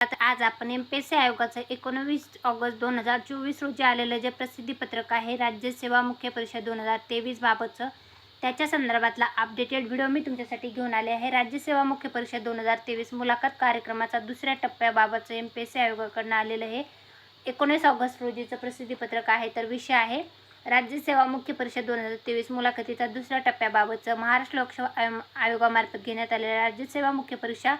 आज आपण M P S C आयोगाचं एकोणवीस ऑगस्ट दोन हजार चोवीस रोजी आलेलं जे प्रसिद्धीपत्रक आहे राज्यसेवा मुख्य परीक्षा दोन हजार तेवीस बाबतचं त्याच्या संदर्भातला अपडेटेड व्हिडिओ मी तुमच्यासाठी घेऊन आले आहे. राज्यसेवा मुख्य परीक्षा दोन हजार तेवीस मुलाखत कार्यक्रमाचा दुसऱ्या टप्प्याबाबतचं एम पी एस सी आयोगाकडनं आलेलं हे एकोणीस ऑगस्ट रोजीचं प्रसिद्धीपत्रक आहे तर विषय आहे राज्यसेवा मुख्य परीक्षा दोन हजार तेवीस मुलाखतीचा दुसऱ्या टप्प्याबाबतचं. महाराष्ट्र लोकसेवा आयोगामार्फत घेण्यात आलेल्या राज्यसेवा मुख्य परीक्षा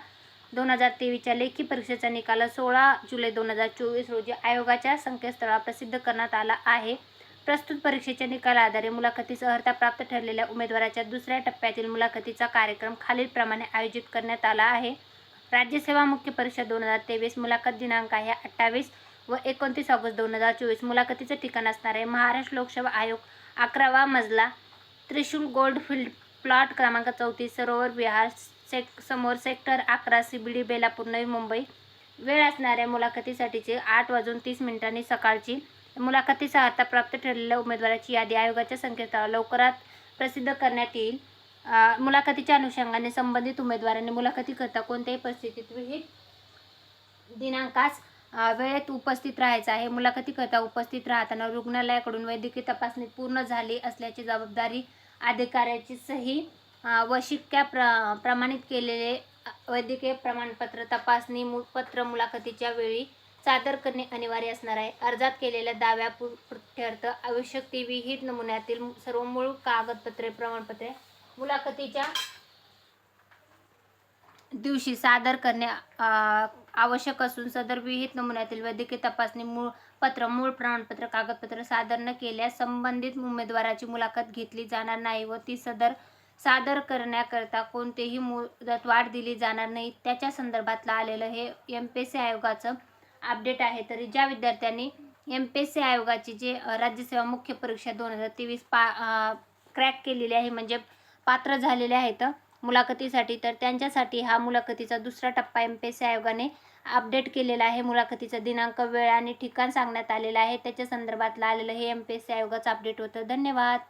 दोन हजार तेवीसच्या लेखी परीक्षेचा निकाल सोळा जुलै दोन हजार चोवीस रोजी आयोगाच्या संकेतस्थळावर प्रसिद्ध करण्यात आला आहे. प्रस्तुत परीक्षेच्या निकालाआधारे मुलाखतीस अर्हता प्राप्त ठरलेल्या उमेदवाराच्या दुसऱ्या टप्प्यातील मुलाखतीचा कार्यक्रम खालीलप्रमाणे आयोजित करण्यात आला आहे. राज्यसेवा मुख्य परीक्षा दोन हजार तेवीस मुलाखत दिनांक आहे अठ्ठावीस व एकोणतीस ऑगस्ट दोन हजार चोवीस मुलाखतीचं ठिकाण असणार आहे महाराष्ट्र लोकसेवा आयोग अकरावा मजला त्रिशूल गोल्डफिल्ड प्लॉट क्रमांक चौतीस सरोवर विहार सेक समोर सेक्टर अकरा C B D Belapur Navi Mumbai. वेळ असणाऱ्या मुलाखतीसाठीचे आठ वाजून तीस मिनिटांनी सकाळची मुलाखतीचा अर्थ प्राप्त ठरलेल्या उमेदवाराची यादी आयोगाच्या संकेतस्थळावर लवकरात प्रसिद्ध करण्यात येईल. मुलाखतीच्या अनुषंगाने संबंधित उमेदवारांनी मुलाखतीकरता कोणत्याही परिस्थितीत विहित दिनांकास वेळेत उपस्थित राहायचं आहे. मुलाखतीकरता उपस्थित राहताना रुग्णालयाकडून वैद्यकीय तपासणी पूर्ण झाली असल्याची जबाबदारी अधिकाऱ्याची सही व शिक्क्या प्र प्रमाणित केलेले वैद्यकीय प्रमाणपत्र तपासणी मु पत्र मुलाखतीच्या वेळी सादर करणे अनिवार्य असणार आहे. अर्जात केलेल्या दाव्या पु- प्रत्यर्थ आवश्यक ती विहित नमुन्यातील सर्व मूळ कागदपत्रे प्रमाणपत्रे मुलाखतीच्या दिवशी सादर करणे आवश्यक असून सदर विहित नमुन्यातील वैद्यकीय तपासणी मूळ पत्र मूळ प्रमाणपत्र कागदपत्र सादर न केल्यास संबंधित उमेदवाराची मुलाखत घेतली जाणार नाही व ती सदर सादर करण्याकरता कोणतेही मुदतवाढ दिली जाणार नाही. त्याच्या संदर्भातलं आलेलं हे एम पी एस सी आयोगाचं अपडेट आहे. तरी ज्या विद्यार्थ्यांनी एम पी एस सी आयोगाची जे राज्यसेवा मुख्य परीक्षा दोन हजार तेवीस पा क्रॅक केलेली आहे म्हणजे पात्र झालेले आहेत मुलाखतीसाठी तर त्यांच्यासाठी हा मुलाखतीचा दुसरा टप्पा एम पी एस सी आयोगाने अपडेट केलेला आहे. मुलाखतीचा दिनांक वेळ आणि ठिकाण सांगण्यात आलेलं आहे. त्याच्या संदर्भातलं आलेलं हे एम पी एस सी आयोगाचं अपडेट होतं. धन्यवाद.